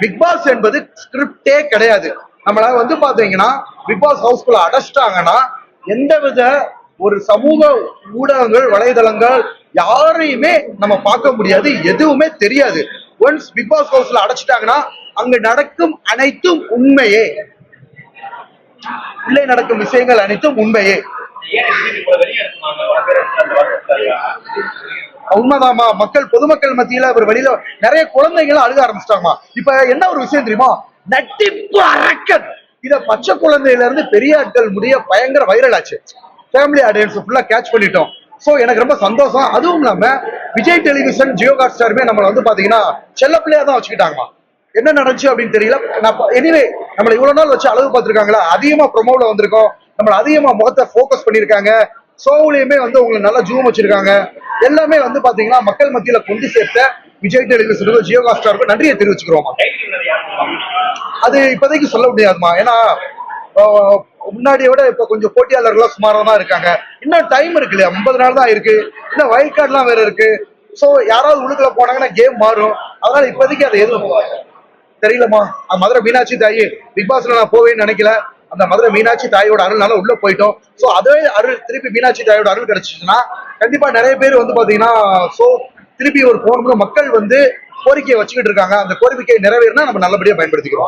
Big pass என்பது ஸ்கிரிப்டே கிடையாது. நம்மள வந்து பாத்தீங்கன்னா பிக் பாஸ் ஹவுஸ்குள்ள அடைச்சிட்டாங்கன்னா எந்தவித ஒரு சமூக ஊடகங்கள் வலைதளங்கள் யாரையுமே நம்ம பார்க்க முடியாது எதுவுமே தெரியாது. ஒன்ஸ் பிக் பாஸ் ஹவுஸ்ல அடைச்சிட்டாங்கன்னா அங்க நடக்கும் அனைத்தும் உண்மையே. உள்ளே நடக்கும் விஷயங்கள் அனைத்தும் உண்மையே. உண்மைதாம்மா. மக்கள் பொதுமக்கள் மத்தியில ஒரு வெளியில நிறைய குழந்தைங்களும் அழுக ஆரம்பிச்சிட்டாங்கம்மா. இப்ப என்ன ஒரு விஷயம் தெரியுமா? நட்டிப்பு அரக்கன். இத பச்சை குழந்தையில இருந்து பெரிய ஆட்கள் முடிய பயங்கர வைரல் ஆச்சு. ஃபேமிலி ஆடியன்ஸ் ஃபுல்லா கேட்ச் பண்ணிட்டோம். சோ எனக்கு ரொம்ப சந்தோஷம். அதுவும் இல்லாம விஜய் டெலிவிஷன் ஜியோ காட் ஸ்டாருமே நம்மள வந்து பாத்தீங்கன்னா செல்ல பிள்ளையா தான் வச்சுக்கிட்டாங்கம்மா. என்ன நடந்துச்சு அப்படின்னு தெரியல. நான் எனிவே நம்மளை இவ்வளவு நாள் வச்சு அழகு பார்த்திருக்காங்களா? அதிகமா ப்ரொமோவில் வந்திருக்கோம். நம்மளை அதிகமா முகத்தை ஃபோக்கஸ் பண்ணியிருக்காங்க. ஷோவுலயுமே வந்து உங்களுக்கு நல்லா ஜூம் வச்சிருக்காங்க. எல்லாமே வந்து பாத்தீங்கன்னா மக்கள் மத்தியில கொண்டு சேர்த்த விஜய் டெலிவிஷனுக்கும் ஜியோ ஹாட்ஸ்டாருக்கும் நன்றியை தெரிவிச்சுக்கிறோமா அது இப்போதைக்கு சொல்ல முடியாதுமா ஏன்னா முன்னாடியை விட இப்ப கொஞ்சம் போட்டியாளர்கள்லாம் சுமாரா தான் இருக்காங்க. இன்னும் டைம் இருக்கு இல்லையா? ஐம்பது நாள் தான் இருக்கு. இன்னும் வைல்ட் கார்டுலாம் வேற இருக்கு. ஸோ யாராவது உள்ளுக்குள்ள போனாங்கன்னா கேம் மாறும். அதனால இப்போதைக்கு அதை எதுவும் தெரியலமா அந்த மதுரை மீனாட்சி தாயி பிக் பாஸ்ல நான் போவேன்னு நினைக்கல. அந்த மதுரை மீனாட்சி தாயோட அருள்னால உள்ள போயிட்டோம். சோ அதே அருள் திருப்பி மீனாட்சி தாயோட அருள் கிடைச்சிச்சுன்னா கண்டிப்பா நிறைய பேர் வந்து பாத்தீங்கன்னா சோ திருப்பி ஒரு போகணும்னு மக்கள் வந்து கோரிக்கையை வச்சுக்கிட்டு இருக்காங்க. அந்த கோரிக்கையை நிறைவேறினா நம்ம நல்லபடியா பயன்படுத்திக்கிறோம்.